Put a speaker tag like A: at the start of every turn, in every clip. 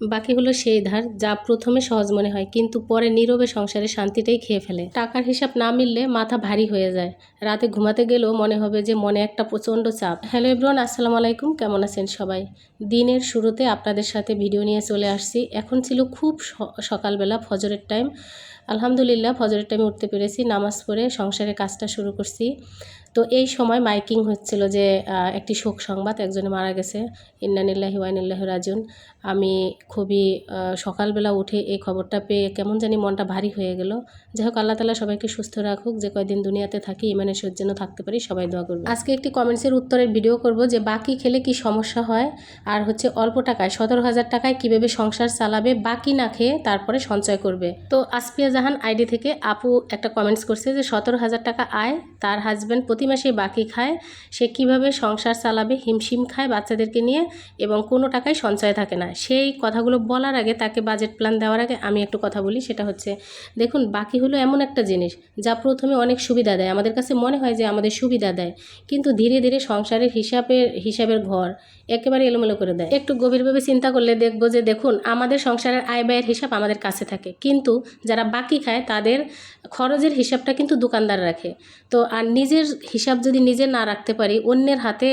A: বাকি হলো সেই ধার যা প্রথমে সহজ মনে হয়, কিন্তু পরে নীরবে সংসারে শান্তিটাই খেয়ে ফেলে। টাকার হিসাব না মিললে মাথা ভারী হয়ে যায়। রাতে ঘুমাতে গেলেও মনে হবে যে মনে একটা প্রচণ্ড চাপ। হ্যালো এভরিওয়ান, আসসালামু আলাইকুম। কেমন আছেন সবাই? দিনের শুরুতে আপনাদের সাথে ভিডিও নিয়ে চলে আসছি। এখন ছিল খুব সকালবেলা ফজরের টাইম আলহামদুলিল্লাহ, ফজরের টাইমে উঠতে পেরেছি। নামাজ পড়ে সংসারের কাজটা শুরু করছি। তো এই সময় মাইকিং হচ্ছিল যে একটি শোক সংবাদ, একজনে মারা গেছে ইন্নানিল্লাহি ওয়াইনিল্লাহি রাজুন আমি খুবই সকালবেলা উঠে এই খবরটা পেয়ে কেমন জানি মনটা ভারী হয়ে গেল। যাই হোক, আল্লাহ তালা সবাইকে সুস্থ রাখুক, যে কয়দিন দুনিয়াতে থাকি, ইমানের সজ্জন্য থাকতে পারি, সবাই দোয়া করবে আজকে একটি কমেন্টসের উত্তরের ভিডিও করব যে, বাকি খেলে কি সমস্যা হয়? আর হচ্ছে অল্প টাকায়, সতেরো হাজার টাকায় কীভাবে সংসার চালাবে, বাকি না খেয়ে তারপরে সঞ্চয় করবে? তো আসপিয়া জাহান আইডি থেকে আপু একটা কমেন্টস করছে যে, সতেরো হাজার টাকা আয়, তার হাজব্যান্ড প্রতি মাসে বাকি খায়, সে কীভাবে সংসার চালাবে, হিমশিম খায় বাচ্চাদেরকে নিয়ে এবং কোনো টাকাই সঞ্চয় থাকে না। সেই কথাগুলো বলার আগে তাকে বাজেট প্ল্যান দেওয়ার আগে আমি একটু কথা বলি, সেটা হচ্ছে, দেখুন, বাকি হলো এমন একটা জিনিস যা প্রথমে অনেক সুবিধা দেয়। আমাদের কাছে মনে হয় যে আমাদের সুবিধা দেয়, কিন্তু ধীরে ধীরে সংসারের হিসাবের হিসাবের ঘর একেবারে এলোমেলো করে দেয়। একটু গভীরভাবে চিন্তা করলে দেখব যে, দেখুন, আমাদের সংসারের আয় ব্যয়ের হিসাব আমাদের কাছে থাকে, কিন্তু যারা বাকি খায় তাদের খরচের হিসাবটা কিন্তু দোকানদার রাখে। তো আর নিজের হিসাব যদি নিজে না রাখতে পারি, অন্যের হাতে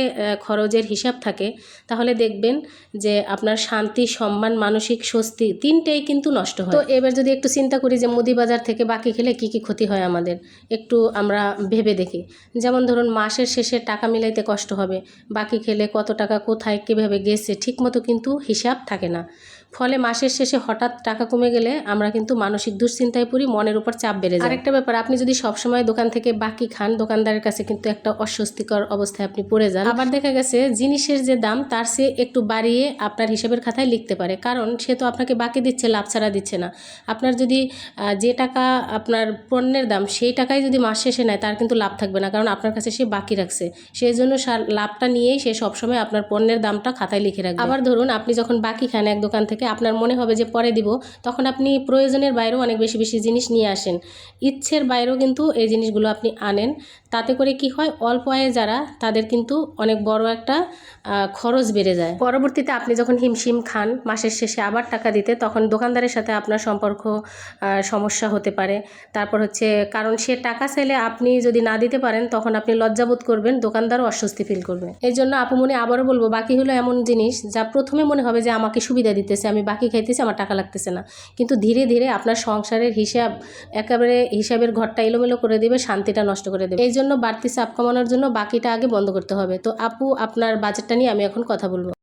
A: খরচের হিসাব থাকে, তাহলে দেখবেন যে আপনার শান্তি, সম্মান, মানসিক স্বস্তি তিনটেই কিন্তু নষ্ট হয়। তো এবার যদি একটু চিন্তা করি যে মুদি বাজার থেকে বাকি খেলে কি কি ক্ষতি হয় আমাদের, একটু আমরা ভেবে দেখি। যেমন ধরুন মাসের শেষে টাকা মিলাইতে কষ্ট হবে, বাকি খেলে কত টাকা কোথায়, কীভাবে গেছে, ঠিকমতো কিন্তু হিসাব থাকে না। ফলে মাসের শেষে হঠাৎ টাকা কমে গেলে আমরা কিন্তু মানসিক দুশ্চিন্তায় পড়ি মনের উপর চাপ বেড়ে যায়। আরেকটা ব্যাপার আপনি যদি সবসময় দোকান থেকে বাকি খান দোকানদারের কাছে কিন্তু একটা অস্বস্তিকর অবস্থায় আপনি পড়ে যান। আবার দেখা গেছে জিনিসের যে দাম তার চেয়ে একটু বাড়িয়ে আপনার হিসাবের খাতায় লিখতে পারে। কারণ সে তো আপনাকে বাকি দিচ্ছে লাভ ছাড়া দিচ্ছে না। আপনার যদি যে টাকা আপনার পণ্যের দাম সেই টাকাই যদি মাস শেষে নেয় তার কিন্তু লাভ থাকবে না। কারণ আপনার কাছে সে বাকি রাখছে। সেই জন্য সার- লাভটা নিয়েই সে সবসময় আপনার পণ্যের দামটা খাতায় লিখে রাখবে। আবার ধরুন আপনি যখন বাকি খান এক দোকান থেকে আপনার মনে হবে যে পরে দিব, তখন আপনি প্রয়োজনের বাইরেও অনেক বেশি বেশি জিনিস নিয়ে আসেন। ইচ্ছের বাইরেও কিন্তু এই জিনিসগুলো আপনি আনেন। তাতে করে কি হয়, অল্প আয়ে যারা, তাদের কিন্তু অনেক বড় একটা খরচ বেড়ে যায়। পরবর্তীতে আপনি যখন হিমশিম খান, মাসের শেষে আবার টাকা দিতে, তখন দোকানদারের সাথে আপনার সম্পর্ক সমস্যা হতে পারে। তারপর হচ্ছে, কারণ সে টাকা চাইলে আপনি যদি না দিতে পারেন, তখন আপনি লজ্জাবোধ করবেন, দোকানদারও অস্বস্তি ফিল করবে। এই জন্য আপু মনে আবারও বলব, বাকি হলো এমন জিনিস যা প্রথমে মনে হবে যে আমাকে সুবিধা দিতেছে। আমি বাকি খাইতেছি, আমার টাকা লাগতেছে না। কিন্তু ধীরে ধীরে আপনার সংসারের হিসাব, একেবারে হিসাবের ঘরটা এলোমেলো করে দেবে, শান্তিটা নষ্ট করে দেবে। এই জন্য বাড়তি চাপ কমানোর জন্য বাকিটা আগে বন্ধ করতে হবে। তো আপু, আপনার বাজেটটা নিয়ে আমি এখন কথা বলব।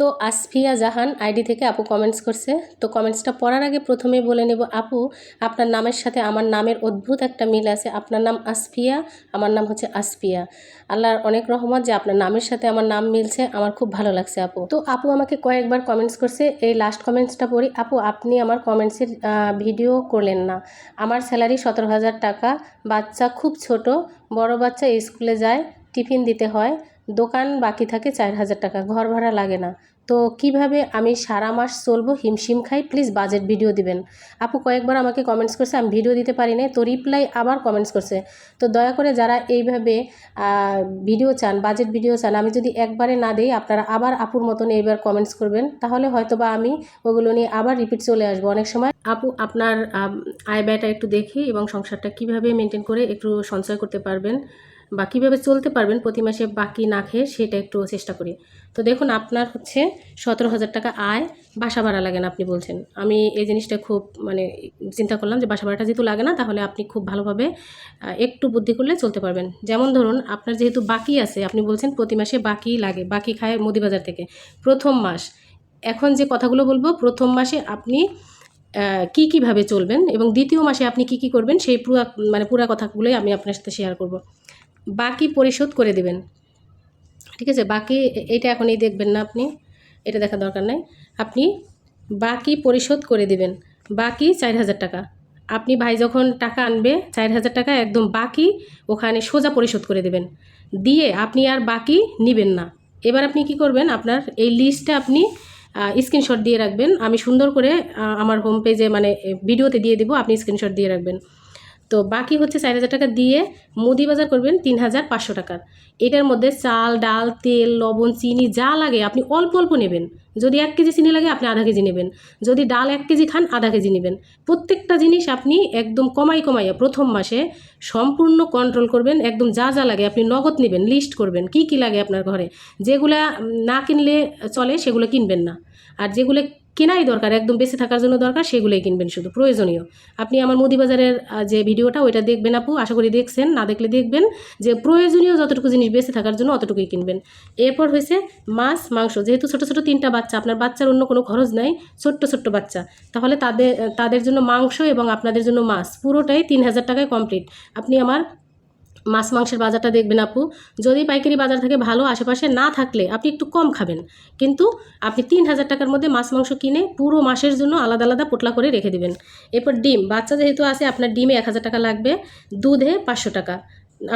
A: তো আসফিয়া জাহান আইডি থেকে আপু কমেন্টস করছে। তো কমেন্টসটা পড়ার আগে প্রথমে বলে নেব, আপু, আপনার নামের সাথে আমার নামের অদ্ভুত একটা মিল আছে। আপনার নাম আসফিয়া, আমার নাম হচ্ছে আসফিয়া। আল্লাহর অনেক রহমত যে আপনার নামের সাথে আমার নাম মিলছে, আমার খুব ভালো লাগছে, আপু। তো আপু আমাকে কয়েকবার কমেন্টস করছে, এই লাস্ট কমেন্টসটা পড়ি, আপু, আপনি আমার কমেন্টসের ভিডিও করলেন না। আমার স্যালারি সতেরো হাজার টাকা, বাচ্চা খুব ছোট, বড় বাচ্চা স্কুলে যায়, টিফিন দিতে হয় দোকান বাকি থাকে চার হাজার টাকা, ঘর ভাড়া লাগে না। তো কীভাবে আমি সারা মাস চলবো? হিমশিম খাই প্লিজ বাজেট ভিডিও দিবেন। আপু কয়েকবার আমাকে কমেন্টস করছে, আমি ভিডিও দিতে পারি না তো রিপ্লাই আবার কমেন্টস করছে। তো দয়া করে যারা এইভাবে ভিডিও চান বাজেট ভিডিও চান, আমি যদি একবারে না দিই, আপনারা আবার আপুর মতন এইবার কমেন্টস করবেন। তাহলে হয়তো বা আমি ওগুলো নিয়ে আবার রিপিট চলে আসব। অনেক সময় আপু আপনার আয় ব্যয়টা একটু দেখি এবং সংসারটা কীভাবে মেনটেন করে একটু সঞ্চয় করতে পারবেন। বা কীভাবে চলতে পারবেন প্রতি মাসে বাকি না খেয়ে সেটা একটু চেষ্টা করি। তো দেখুন, আপনার হচ্ছে সতেরো হাজার টাকা আয়, বাসা ভাড়া লাগে না আপনি বলছেন। আমি এই জিনিসটা খুব মানে চিন্তা করলাম যে বাসা ভাড়াটা যেহেতু লাগে না, তাহলে আপনি খুব ভালোভাবে একটু বুদ্ধি করলে চলতে পারবেন। যেমন ধরুন, আপনার যেহেতু বাকি আছে, আপনি বলছেন প্রতি মাসে বাকি লাগে, বাকি খায় মুদিবাজার থেকে। প্রথম মাস, এখন যে কথাগুলো বলব, প্রথম মাসে আপনি কি কীভাবে চলবেন এবং দ্বিতীয় মাসে আপনি কি কি করবেন, সেই পুরা মানে পুরা কথাগুলোই আমি আপনার সাথে শেয়ার করব। বাকি পরিশোধ করে দেবেন। ঠিক আছে? বাকি এটা এখনই দেখবেন না আপনি। এটা দেখা দরকার নাই। আপনি বাকি পরিশোধ করে দেবেন। বাকি চার হাজার টাকা। আপনি ভাই যখন টাকা আনবে, চার হাজার টাকা একদম বাকি ওখানে সোজা পরিশোধ করে দেবেন। দিয়ে আপনি আর বাকি নেবেন না। এবার আপনি কি করবেন? আপনার এই লিস্টটা আপনি স্ক্রিনশট দিয়ে রাখবেন। আমি সুন্দর করে আমার হোম পেজে মানে ভিডিওতে দিয়ে দেবো। আপনি স্ক্রিনশট দিয়ে রাখবেন। তো বাকি হচ্ছে চার হাজার টাকা দিয়ে মুদি বাজার করবেন তিন হাজার পাঁচশো টাকার এটার মধ্যে চাল, ডাল, তেল, লবণ, চিনি যা লাগে আপনি অল্প অল্প নেবেন। যদি এক কেজি চিনি লাগে আপনি আধা কেজি নেবেন। যদি ডাল এক কেজি খান আধা কেজি নেবেন। প্রত্যেকটা জিনিস আপনি একদম কমাই কমাইয়া প্রথম মাসে সম্পূর্ণ কন্ট্রোল করবেন, একদম যা যা লাগে আপনি নগদ নেবেন লিস্ট করবেন, কি কি লাগে আপনার ঘরে। যেগুলা না কিনলে চলে সেগুলো কিনবেন না। আর যেগুলো কেনাই দরকার, একদম বেঁচে থাকার জন্য দরকার, সেগুলোই কিনবেন শুধু, প্রয়োজনীয়। আপনি আমার মুদিবাজারের যে ভিডিওটা, ওইটা দেখবেন আপু, আশা করি দেখছেন, না দেখলে দেখবেন, যে প্রয়োজনীয় যতটুকু জিনিস বেঁচে থাকার জন্য অতটুকুই কিনবেন। এরপর হয়েছে মাছ, মাংস, যেহেতু ছোটো ছোটো তিনটা বাচ্চা, আপনার বাচ্চার অন্য কোনো খরচ নাই, ছোট্ট ছোট্ট বাচ্চা, তাহলে তাদের তাদের জন্য মাংস এবং আপনাদের জন্য মাছ, পুরোটাই তিন হাজার টাকায় কমপ্লিট আপনি আমার মাছ মাংসের বাজারটা দেখবেন আপু। যদি পাইকারি বাজার থেকে ভালো আশেপাশে না থাকলে আপনি একটু কম খাবেন। কিন্তু আপনি তিন হাজার টাকার মধ্যে মাছ মাংস কিনে পুরো মাসের জন্য আলাদা আলাদা পোটলা করে রেখে দেবেন। এরপর ডিম, বাচ্চা যেহেতু আছে, আপনার ডিমে এক হাজার টাকা লাগবে, দুধে পাঁচশো টাকা।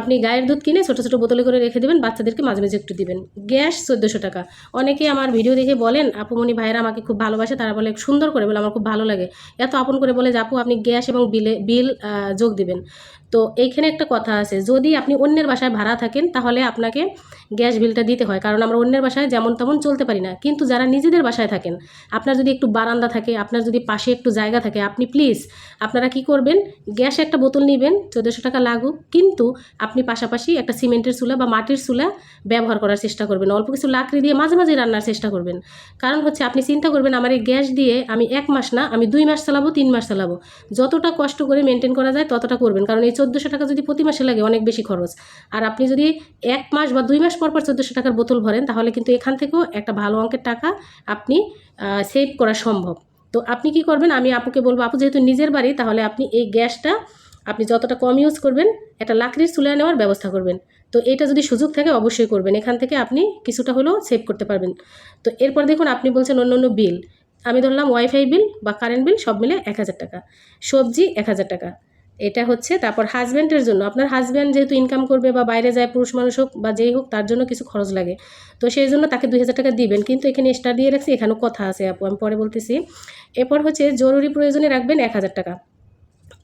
A: আপনি গায়ের দুধ কিনে ছোটো ছোটো বোতলে করে রেখে দেবেন, বাচ্চাদেরকে মাঝে মাঝে একটু দিবেন। গ্যাস চোদ্দোশো টাকা। অনেকে আমার ভিডিও দেখে বলেন আপুমনি ভাইয়েরা আমাকে খুব ভালোবাসে, তারা বলে সুন্দর করে বলে, আমার খুব ভালো লাগে। এত আপন করে বলে যে, আপু আপনি গ্যাস এবং বিলে, বিল যোগ দিবেন। তো এইখানে একটা কথা আছে, যদি আপনি অন্যের বাসায় ভাড়া থাকেন, তাহলে আপনাকে গ্যাস বিলটা দিতে হয়, কারণ আমরা অন্যের বাসায় যেমন তেমন চলতে পারি না। কিন্তু যারা নিজেদের বাসায় থাকেন, আপনার যদি একটু বারান্দা থাকে, আপনার যদি পাশে একটু জায়গা থাকে, আপনি প্লিজ আপনারা কি করবেন, গ্যাস একটা বোতল নেবেন, চোদ্দোশো টাকা লাগুক, কিন্তু আপনি পাশাপাশি একটা সিমেন্টের চুলা বা মাটির চুলা ব্যবহার করার চেষ্টা করবেন। অল্প কিছু লাকড়ি দিয়ে মাঝে মাঝে রান্নার চেষ্টা করবেন। কারণ হচ্ছে আপনি চিন্তা করবেন, আমার এই গ্যাস দিয়ে আমি এক মাস না, আমি দুই মাস চালাবো, তিন মাস চালাবো। যতটা কষ্ট করে মেনটেন করা যায়, ততটা করবেন। কারণ এই চোদ্দোশো টাকা যদি প্রতি মাসে লাগে অনেক বেশি খরচ। আর আপনি যদি এক মাস বা দুই মাস পর পর চোদ্দোশো টাকার বোতল ভরেন, তাহলে কিন্তু এখান থেকেও একটা ভালো অঙ্কের টাকা আপনি সেভ করা সম্ভব। তো আপনি কি করবেন? আমি আপুকে বলব, আপু যেহেতু নিজের বাড়ি, তাহলে আপনি এই গ্যাসটা আপনি যতটা কম ইউজ করবেন, একটা লাকড়ির চুলা নেওয়ার ব্যবস্থা করবেন। তো এটা যদি সুযোগ থাকে, অবশ্যই করবেন। এখান থেকে আপনি কিছুটা হলেও সেভ করতে পারবেন। তো এরপর দেখুন, আপনি বলছেন অন্য অন্য বিল আমি ধরলাম ওয়াইফাই বিল বা কারেন্ট বিল সব মিলে এক হাজার টাকা। সবজি এক হাজার টাকা। এটা হচ্ছে তারপর হাজব্যান্ডের জন্য। আপনার হাজব্যান্ড যেহেতু ইনকাম করবে বা বাইরে যায়, পুরুষ মানুষ হোক বা যেই হোক, তার জন্য কিছু খরচ লাগে। তো সেই জন্য তাকে দুই হাজার টাকা দিবেন। কিন্তু এখানে স্টার দিয়ে রাখছি, এখানেও কথা আছে আপু, আমি পরে বলতেছি। এরপর হচ্ছে জরুরি প্রয়োজনে রাখবেন এক হাজার টাকা।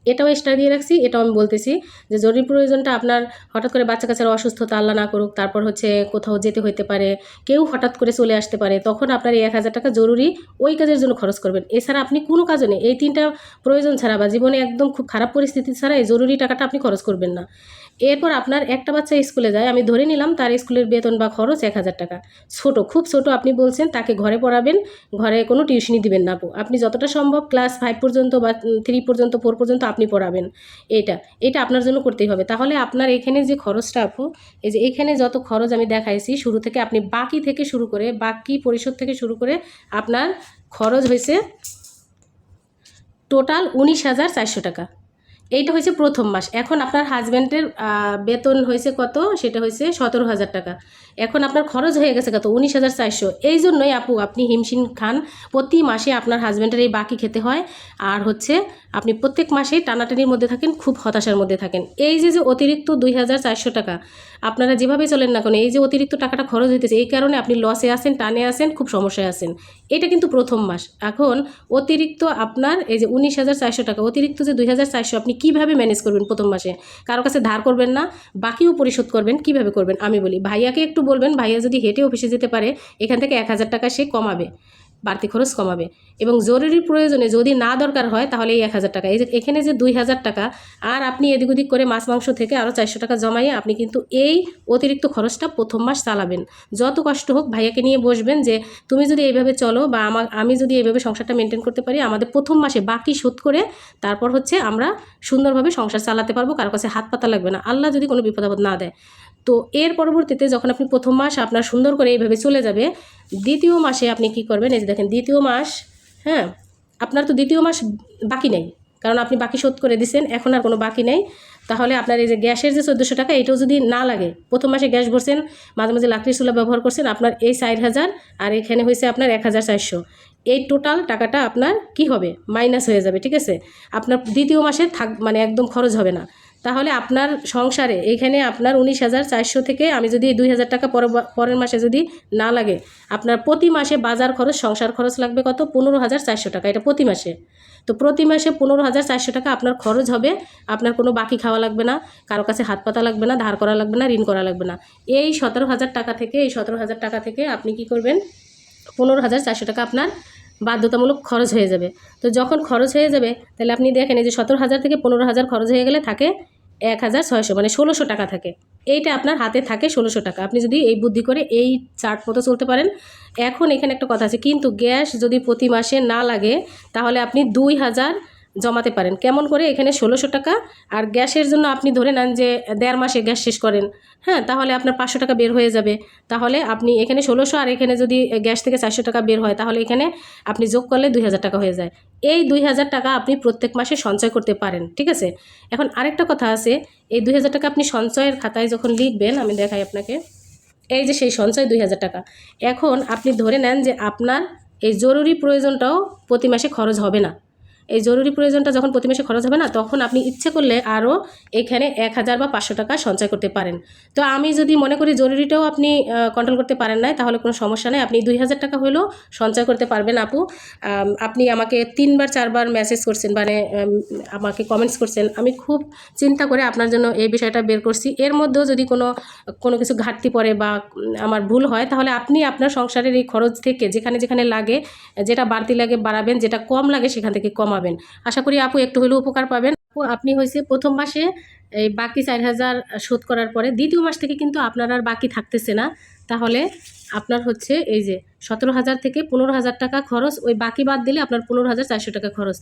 A: এটাও এক্সট্রা দিয়ে রাখছি, এটাও আমি বলতেছি যে জরুরি প্রয়োজনটা আপনার হঠাৎ করে বাচ্চা কাছে অসুস্থতা, আল্লাহ না করুক, তারপর হচ্ছে কোথাও যেতে হইতে পারে, কেউ হঠাৎ করে চলে আসতে পারে, তখন আপনার এই এক হাজার টাকা জরুরি ওই কাজের জন্য খরচ করবেন। এছাড়া আপনি কোনো কাজও নেই, এই তিনটা প্রয়োজন ছাড়া বা জীবনে একদম খুব খারাপ পরিস্থিতি ছাড়া এই জরুরি টাকাটা আপনি খরচ করবেন না। এরপর আপনার একটা বাচ্চা স্কুলে যায়, আমি ধরে নিলাম তার স্কুলের বেতন বা খরচ এক হাজার টাকা। ছোট, খুব ছোট আপনি বলছেন, তাকে ঘরে পড়াবেন, ঘরে কোনো টিউশনি দিবেন না আপু। আপনি যতটা সম্ভব ক্লাস ফাইভ পর্যন্ত বা থ্রি পর্যন্ত, ফোর পর্যন্ত আপনি পড়াবেন। এটা এটা আপনার জন্য করতেই হবে। তাহলে আপনার এখানে যে খরচটা আপু, এই যে এখানে যত খরচ আমি দেখাইছি, শুরু থেকে আপনি বাকি থেকে শুরু করে, বাকি পরিশোধ থেকে শুরু করে আপনার খরচ হয়েছে টোটাল উনিশ হাজার চারশো টাকা। এইটা হয়েছে প্রথম মাস। এখন আপনার হাজব্যান্ডের বেতন হয়েছে কত? সেটা হয়েছে সতেরো হাজার টাকা। এখন আপনার খরচ হয়ে গেছে কত উনিশ হাজার চারশো। এই জন্যই আপু, আপনি হিমশিম খান। প্রতি মাসে আপনার হাজব্যান্ডের এই বাকি খেতে হয়। আর হচ্ছে, আপনি প্রত্যেক মাসে টানাটানির মধ্যে থাকেন, খুব হতাশার মধ্যে থাকেন। এই যে যে অতিরিক্ত দুই হাজার চারশো টাকা, আপনারা যেভাবে চলেন না কেন, এই যে অতিরিক্ত টাকাটা খরচ হইতেছে, এই কারণে আপনি লসে আসেন টানে আসেন খুব সমস্যায় আসেন এটা কিন্তু প্রথম মাস। এখন অতিরিক্ত আপনার এই যে উনিশ হাজার চারশো টাকা, অতিরিক্ত যে দুই হাজার চারশো, আপনি কীভাবে ম্যানেজ করবেন প্রথম মাসে? কারও কাছে ধার করবেন না, বাকিও পরিশোধ করবেন, কীভাবে করবেন? আমি বলি, ভাইয়াকে একটু বলবেন, ভাইয়া যদি হেঁটে অফিসে যেতে পারে, এখান থেকে এক হাজার টাকা সে কমাবে, বাড়তি খরচ কমাবে। এবং জরুরি প্রয়োজনে যদি না দরকার হয়, তাহলে এই এক হাজার টাকা। এই যে এখানে যে দুই হাজার টাকা, আর আপনি এদিক ওদিক করে মাছ মাংস থেকে আরও চারশো টাকা জমাইয়ে আপনি কিন্তু এই অতিরিক্ত খরচটা প্রথম মাস চালাবেন। যত কষ্ট হোক ভাইয়াকে নিয়ে বসবেন যে, তুমি যদি এইভাবে চলো বা আমার আমি যদি এইভাবে সংসারটা মেনটেন করতে পারি, আমাদের প্রথম মাসে বাকি শোধ করে তারপর হচ্ছে আমরা সুন্দরভাবে সংসার চালাতে পারব, কারও কাছে হাত পাতা লাগবে না। আল্লাহ যদি কোনো বিপদ আপদ না দেয়। তো এর পরবর্তীতে যখন আপনি প্রথম মাস আপনার সুন্দর করে এইভাবে চলে যাবে, দ্বিতীয় মাসে আপনি কি করবেন, এই যে দেখেন দ্বিতীয় মাস হ্যাঁ আপনার তো দ্বিতীয় মাস বাকি নেই, কারণ আপনি বাকি শোধ করে দিচ্ছেন এখন আর কোনো বাকি নেই। তাহলে আপনার এই যে গ্যাসের যে চোদ্দোশো টাকা, এটাও যদি না লাগে, প্রথম মাসে গ্যাস ভরছেন, মাঝে মাঝে লাকড়ি চুলা ব্যবহার করছেন, আপনার এই চার হাজার, আর এখানে হয়েছে আপনার এক হাজার চারশো। এই টোটাল টাকাটা আপনার কি হবে? মাইনাস হয়ে যাবে, ঠিক আছে? আপনার দ্বিতীয় মাসে থাক মানে একদম খরচ হবে না। তাহলে আপনার সংসারে এখানে আপনার উনিশ হাজার চারশো থেকে আমি যদি দুই হাজার টাকা পর- পরের মাসে যদি না লাগে, আপনার প্রতি মাসে বাজার খরচ, সংসার খরচ লাগবে কত? পনেরো হাজার চারশো টাকা, এটা প্রতি মাসে। তো প্রতি মাসে পনেরো হাজার চারশো টাকা আপনার খরচ হবে, আপনার কোনো বাকি খাওয়া লাগবে না, কারও কাছে হাত পাতা লাগবে না, ধার করা লাগবে না, ঋণ করা লাগবে না। এই সতেরো হাজার টাকা থেকে, এই সতেরো হাজার টাকা থেকে আপনি কি করবেন? পনেরো হাজার চারশো টাকা আপনার বাধ্যতামূলক খরচ হয়ে যাবে। তো যখন খরচ হয়ে যাবে, তাহলে আপনি দেখেন এই যে সতেরো হাজার থেকে পনেরো হাজার খরচ হয়ে গেলে থাকে এক হাজার ছয়শো মানে ষোলোশো টাকা থাকে। এইটা আপনার হাতে থাকে ষোলোশো টাকা। আপনি যদি এই বুদ্ধি করে এই চার্ট মতো চলতে পারেন। এখন এখানে একটা কথা আছে, কিন্তু গ্যাস যদি প্রতি মাসে না লাগে, তাহলে আপনি দুই হাজার জমাতে পারেন। কেমন করে? এখানে ষোলোশো টাকা। আর গ্যাসের জন্য আপনি ধরে নেন যে, দেড় মাসে গ্যাস শেষ করেন। হ্যাঁ তাহলে আপনার পাঁচশো টাকা বের হয়ে যাবে। তাহলে আপনি এখানে ষোলোশো আর এখানে যদি গ্যাস থেকে চারশো টাকা বের হয়, তাহলে এখানে আপনি যোগ করলে দুই হাজার টাকা হয়ে যায়। এই দুই হাজার টাকা আপনি প্রত্যেক মাসে সঞ্চয় করতে পারেন, ঠিক আছে? এখন আরেকটা কথা আছে, এই দুই হাজার টাকা আপনি সঞ্চয়ের খাতায় যখন লিখবেন, আমি দেখাই আপনাকে। এই যে সেই সঞ্চয় দুই হাজার টাকা। এখন আপনি ধরে নেন যে, আপনার এই জরুরি প্রয়োজনটাও প্রতি মাসে খরচ হবে না। এই জরুরি প্রয়োজনটা যখন প্রতি মাসে খরচ হবে না, তখন আপনি ইচ্ছে করলে আরও এখানে এক হাজার বা পাঁচশো টাকা সঞ্চয় করতে পারেন। তো আমি যদি মনে করি জরুরিটাও আপনি কন্ট্রোল করতে পারেন না তাহলে কোনো সমস্যা নেই। আপনি দুই হাজার টাকা হলেও সঞ্চয় করতে পারবেন আপু। আপনি আমাকে তিনবার, চারবার মেসেজ করছেন মানে আমাকে কমেন্টস করছেন। আমি খুব চিন্তা করে আপনার জন্য এই বিষয়টা বের করছি। এর মধ্যেও যদি কোনো কোনো কিছু ঘাটতি পড়ে বা আমার ভুল হয়, তাহলে আপনি আপনার সংসারের এই খরচ থেকে যেখানে যেখানে লাগে, যেটা বাড়তি লাগে বাড়াবেন, যেটা কম লাগে সেখান থেকে কমাবেন। আশা করি আপু একটু হলেও উপকার পাবেন। আপু, আপনি হয়েছে প্রথম মাসে এই বাকি চার হাজার শোধ করার পরে দ্বিতীয় মাস থেকে কিন্তু আপনার আর বাকি থাকতেছে না। তাহলে আপনার হচ্ছে এই যে সতেরো হাজার থেকে পনেরো হাজার টাকা খরচ, ওই বাকি বাদ দিলে আপনার পনেরো হাজার চারশো টাকা খরচ।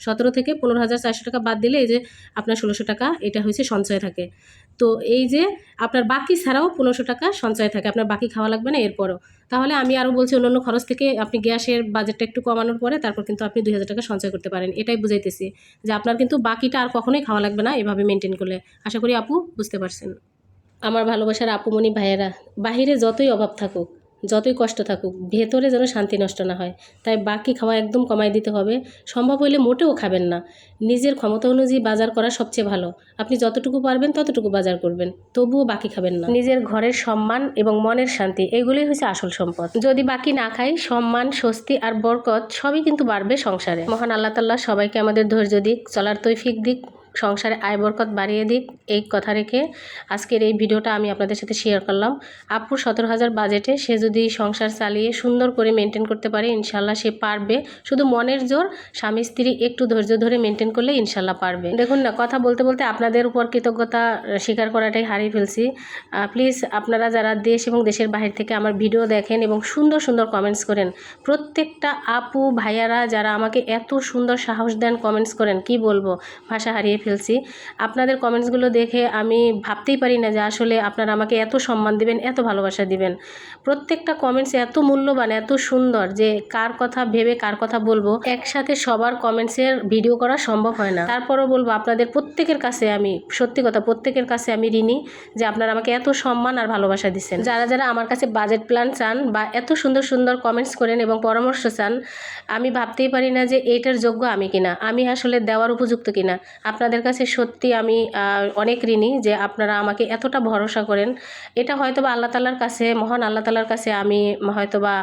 A: সতেরো থেকে পনেরো হাজার চারশো টাকা বাদ দিলে এই যে আপনার ষোলোশো টাকা, এটা হচ্ছে সঞ্চয় থাকে। তো এই যে আপনার বাকি ছাড়াও পনেরোশো টাকা সঞ্চয় থাকে, আপনার বাকি খাওয়া লাগবে না এরপরও। তাহলে আমি আরও বলছি অন্যান্য খরচ থেকে আপনি গ্যাসের বাজেটটা একটু কমানোর পরে তারপর কিন্তু আপনি দুই হাজার টাকা সঞ্চয় করতে পারেন, এটাই বুঝাইতেছি। যে আপনার কিন্তু বাকিটা আর কখনোই খাওয়া লাগবে না এভাবে মেনটেন করলে। আশা করি আপু বুঝতে পারছেন। আমার ভালোবাসার আপুমণি ভাইয়েরা, বাহিরে যতই অভাব থাকুক, যতই কষ্ট থাকুক, ভেতরে যেন শান্তি নষ্ট না হয়। তাই বাকি খাওয়া একদম কমাই দিতে হবে। সম্ভব হলে মোটেও খাবেন না। নিজের ক্ষমতা অনুযায়ী বাজার করা সবচেয়ে ভালো। আপনি যতটুকু পারবেন ততটুকু বাজার করবেন, তবুও বাকি খাবেন না। নিজের ঘরের সম্মান এবং মনের শান্তি, এগুলোই হচ্ছে আসল সম্পদ। যদি বাকি না খাই, সম্মান, স্বস্তি আর বরকত সবই কিন্তু বাড়বে সংসারে। মহান আল্লাহ তাল্লাহ সবাইকে আমাদের ধৈর্য দিক, চলার তৈফিক দিক। সংসারে আয় বরকত বাড়িয়ে দিক, এই কথা রেখে আজকের এই ভিডিওটা আমি আপনাদের সাথে শেয়ার করলাম। আপুর সতেরো হাজার বাজেটে সে যদি সংসার চালিয়ে সুন্দর করে মেনটেন করতে পারে ইনশাল্লাহ সে পারবে। শুধু মনের জোর, স্বামী, স্ত্রী একটু ধৈর্য ধরে মেনটেন করলে ইনশাল্লাহ পারবে। দেখুন না, কথা বলতে বলতে আপনাদের উপর কৃতজ্ঞতা স্বীকার করাটাই হারিয়ে ফেলছি। প্লিজ আপনারা যারা দেশ এবং দেশের বাহির থেকে আমার ভিডিও দেখেন এবং সুন্দর সুন্দর কমেন্টস করেন, প্রত্যেকটা আপু, ভাইয়ারা যারা আমাকে এত সুন্দর সাহস দেন কমেন্টস করেন, কি বলব? ভাষা হারিয়ে ফেলছি। আপনাদের কমেন্টসগুলো দেখে আমি ভাবতেই পারি না যে আসলে আপনারা আমাকে এত সম্মান দিবেন, এত ভালোবাসা দিবেন। প্রত্যেকটা কমেন্টস এত মূল্যবান, এত সুন্দর যে কার কথা ভেবে কার কথা বলব, একসাথে সবার কমেন্টসের ভিডিও করা সম্ভব হয় না। তারপরও বলব, আপনাদের প্রত্যেকের কাছে আমি, সত্যি কথা, প্রত্যেকের কাছে আমি ঋণী যে আপনারা আমাকে এত সম্মান আর ভালোবাসা দিচ্ছেন। যারা যারা আমার কাছে বাজেট প্ল্যান চান বা এত সুন্দর সুন্দর কমেন্টস করেন এবং পরামর্শ চান, আমি ভাবতেই পারি না যে এইটার যোগ্য আমি কিনা, আমি আসলে দেওয়ার উপযুক্ত কিনা। আপনাদের কাছে সত্যি আমি অনেক ঋণী যে আপনারা আমাকে এতটা ভরসা করেন। এটা হয়তো বা আল্লাহ তালার কাছে, মহান আল্লাহ তালার কাছে আমি হয়তো বা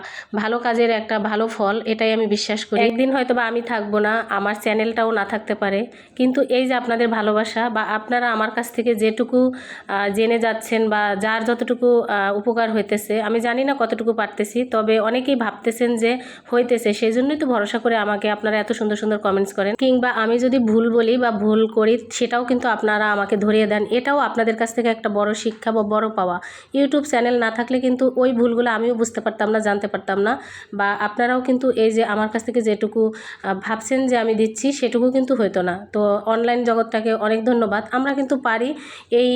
A: ভালো কাজের একটা ভালো ফল, এটাই আমি বিশ্বাস করি। একদিন হয়তো বা আমি থাকব না, আমার চ্যানেলটাও না থাকতে পারে। কিন্তু এই যে আপনাদের ভালোবাসা বা আপনারা আমার কাছ থেকে যেটুকু জেনে যাচ্ছেন বা যার যতটুকু উপকার হইতেছে, আমি জানি না কতটুকু পারতেছি, তবে অনেকেই ভাবতেছেন যে হইতেছে সেই জন্যই তো ভরসা করে আমাকে আপনারা এত সুন্দর সুন্দর কমেন্টস করেন। কিংবা আমি যদি ভুল বলি বা ভুল করি, সেটাও কিন্তু আপনারা আমাকে ধরিয়ে দেন। এটাও আপনাদের কাছ থেকে একটা বড় শিক্ষা বা বড় পাওয়া। ইউটিউব চ্যানেল না থাকলে কিন্তু ওই ভুলগুলো আমিও বুঝতে পারতাম না, জানতে পারতাম না। বা আপনারাও কিন্তু এই যে আমার কাছ থেকে যেটুকু ভাবছেন যে আমি দিচ্ছি, সেটুকু কিন্তু হতো না। তো অনলাইন জগৎটাকে অনেক ধন্যবাদ। আমরা কিন্তু পারি এই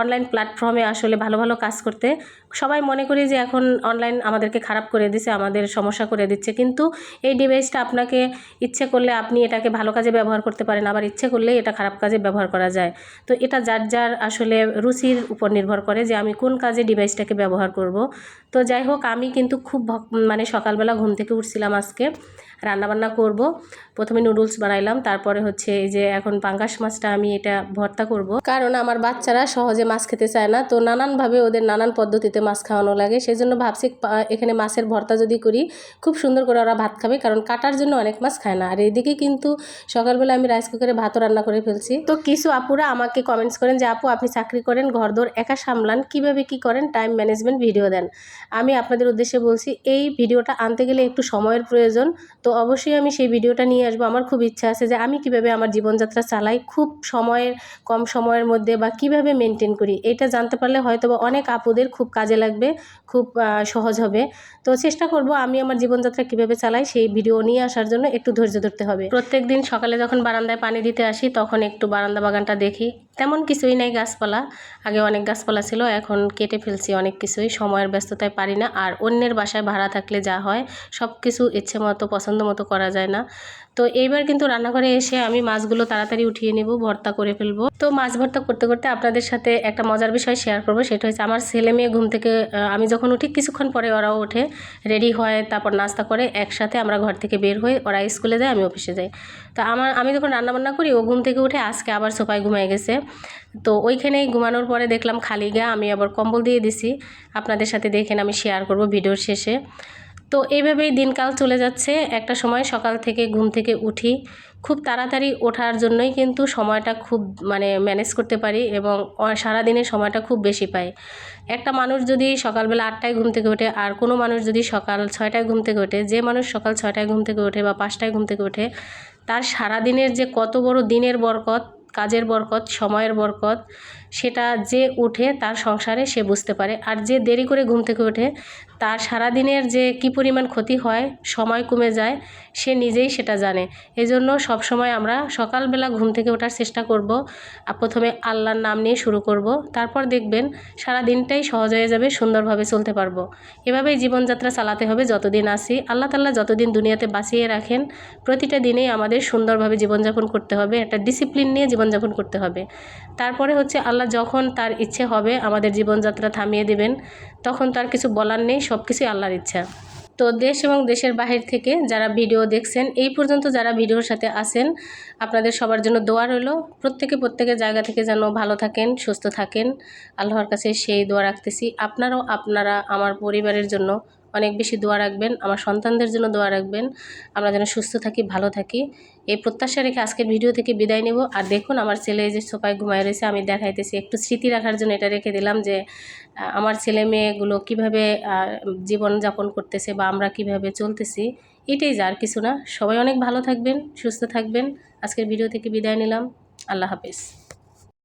A: অনলাইন প্ল্যাটফর্মে আসলে ভালো ভালো কাজ করতে। সবাই মনে করি যে এখন অনলাইন আমাদেরকে খারাপ করে দিছে, আমাদের সমস্যা করে দিচ্ছে। কিন্তু এই ডিভাইসটা আপনাকে ইচ্ছে করলে আপনি এটাকে ভালো কাজে ব্যবহার করতে পারেন, আবার ইচ্ছে করলে এটা খারাপ কাজে ব্যবহার করা যায়। তো এটা যার যার আসলে রুচির উপর নির্ভর করে যে আমি কোন কাজে ডিভাইসটাকে ব্যবহার করব। তো যাই হোক, আমি কিন্তু খুব মানে সকালবেলা ঘুম থেকে উঠছিলাম আজকে। রান্নাবান্না করব। প্রথমে নুডলস বানাইলাম, তারপরে হচ্ছে এই যে এখন পাঙ্গাস মাছটা আমি এটা ভর্তা করব। কারণ আমার বাচ্চারা সহজে মাছ খেতে চায় না, তো নানানভাবে ওদের নানান পদ্ধতিতে মাছ খাওয়ানো লাগে। সেই জন্য ভাবছি এখানে মাছের ভর্তা যদি করি, খুব সুন্দর করে ওরা ভাত খাবে, কারণ কাটার জন্য অনেক মাছ খায় না। আর এদিকে কিন্তু সকালবেলা আমি রাইস কুকারে ভাতও রান্না করে ফেলছি। তো কিছু আপুরা আমাকে কমেন্টস করেন যে, আপু, আপনি চাকরি করেন, ঘরদোর একা সামলান, কীভাবে কি করেন? টাইম ম্যানেজমেন্ট ভিডিও দেন। আমি আপনাদের উদ্দেশ্যে বলছি, এই ভিডিওটা আনতে গেলে একটু সময়ের প্রয়োজন। তো অবশ্যই আমি সেই ভিডিওটা নিয়ে আসব। আমার খুব ইচ্ছা আছে যে আমি কীভাবে আমার জীবনযাত্রা চালাই, খুব সময়ের, কম সময়ের মধ্যে বা কীভাবে মেনটেন করি, এটা জানতে পারলে হয়তো বা অনেক আপুদের খুব কাজে লাগবে, খুব সহজ হবে। তো চেষ্টা করব আমি আমার জীবনযাত্রা কীভাবে চালাই, সেই ভিডিও নিয়ে আসার জন্য একটু ধৈর্য ধরতে হবে। প্রত্যেক দিন সকালে যখন বারান্দায় পানি দিতে আসি, তখন একটু বারান্দা বাগানটা দেখি। তেমন কিছুই নাই গাছপালা। আগে অনেক গাছপালা ছিল, এখন কেটে ফেলছি অনেক কিছুই, সময়ের ব্যস্ততায় পারি না। আর অন্যের বাসায় ভাড়া থাকলে যা হয় সব কিছু ইচ্ছে মতো, পছন্দ মতো করা যায় না। তো এইবার কিন্তু রান্নাঘরে এসে আমি মাছগুলো তাড়াতাড়ি উঠিয়ে নেব, ভর্তা করে ফেলব। তো মাছ ভর্তা করতে করতে আপনাদের সাথে একটা মজার বিষয় শেয়ার করব, সেটা হচ্ছে আমার ছেলে মেয়ে ঘুম থেকে আমি যখন উঠি কিছুক্ষণ পরে ওরাও ওঠে রেডি হয়, তারপর নাস্তা করে, একসাথে আমরা ঘর থেকে বের হই, ওরা স্কুলে যায়, আমি অফিসে যাই। তো আমার, আমি যখন রান্নাবান্না করি, ও ঘুম থেকে উঠে আজকে আবার সোফায় ঘুমায় গেছে। তো ওইখানেই ঘুমানোর পরে দেখলাম খালি গা, আমি আবার কম্বল দিয়ে দিছি। আপনাদের সাথে দেখেন আমি শেয়ার করব ভিডিওর শেষে। তো এইভাবেই দিনকাল চলে যাচ্ছে। একটা সময় সকাল থেকে ঘুম থেকে উঠি। খুব তাড়াতাড়ি ওঠার জন্যই কিন্তু সময়টা খুব মানে ম্যানেজ করতে পারি এবং সারাদিনের সময়টা খুব বেশি পাই। একটা মানুষ যদি সকালবেলা আটটায় ঘুম থেকে ওঠে আর কোনো মানুষ যদি সকাল ছয়টায় ঘুম থেকে ওঠে, যে মানুষ সকাল ছয়টায় ঘুম থেকে ওঠে বা পাঁচটায় ঘুম থেকে ওঠে, তার সারাদিনের যে কত বড় দিনের বরকত, কাজের বরকত, সময়ের বরকত সেটা যে উঠে তার সংসারে সে বুঝতে পারে। আর যে দেরি করে ঘুম থেকে ওঠে, তার সারাদিনের যে কী পরিমাণ ক্ষতি হয়, সময় কমে যায়, সে নিজেই সেটা জানে। এজন্য সবসময় আমরা সকালবেলা ঘুম থেকে ওঠার চেষ্টা করব। প্রথমে আল্লাহর নাম নিয়ে শুরু করব। তারপর দেখবেন সারা দিনটাই সহজ হয়ে যাবে, সুন্দরভাবে চলতে পারব। এভাবেই জীবনযাত্রা চালাতে হবে যতদিন আসি আল্লাহ তাল্লাহ যতদিন দুনিয়াতে বাঁচিয়ে রাখেন, প্রতিটা দিনেই আমাদের সুন্দরভাবে জীবনযাপন করতে হবে, একটা ডিসিপ্লিন নিয়ে জীবনযাপন করতে হবে। তারপরে হচ্ছে আল্লাহ যখন তার ইচ্ছে হবে আমাদের জীবনযাত্রা থামিয়ে দেবেন, তখন তার কিছু বলার নেই সব কিছুই আল্লাহর ইচ্ছা। তো দেশ এবং দেশের বাহির থেকে যারা ভিডিও দেখছেন, এই পর্যন্ত যারা ভিডিওর সাথে আসেন আপনাদের সবার জন্য দোয়া রইল। প্রত্যেকে প্রত্যেকের জায়গা থেকে যেন ভালো থাকেন, সুস্থ থাকেন। আল্লাহর কাছে সেই দোয়া রাখতেছি। আপনারাও আপনারা আমার পরিবারের জন্য অনেক বেশি দোয়া রাখবেন, আমার সন্তানদের জন্য দোয়া রাখবেন, আমরা যেন সুস্থ থাকি, ভালো থাকি। এই প্রত্যাশা রেখে আজকের ভিডিও থেকে বিদায় নেব। আর দেখুন, আমার ছেলে যে সোফায় ঘুমায় রয়েছে, আমি দেখাইতেছি। একটু স্মৃতি রাখার জন্য এটা রেখে দিলাম যে আমার ছেলে মেয়েগুলো কীভাবে জীবনযাপন করতেছে বা আমরা কীভাবে চলতেছি, এটাই যার কিছু না। সবাই অনেক ভালো থাকবেন, সুস্থ থাকবেন। আজকের ভিডিও থেকে বিদায় নিলাম। আল্লাহ হাফেজ।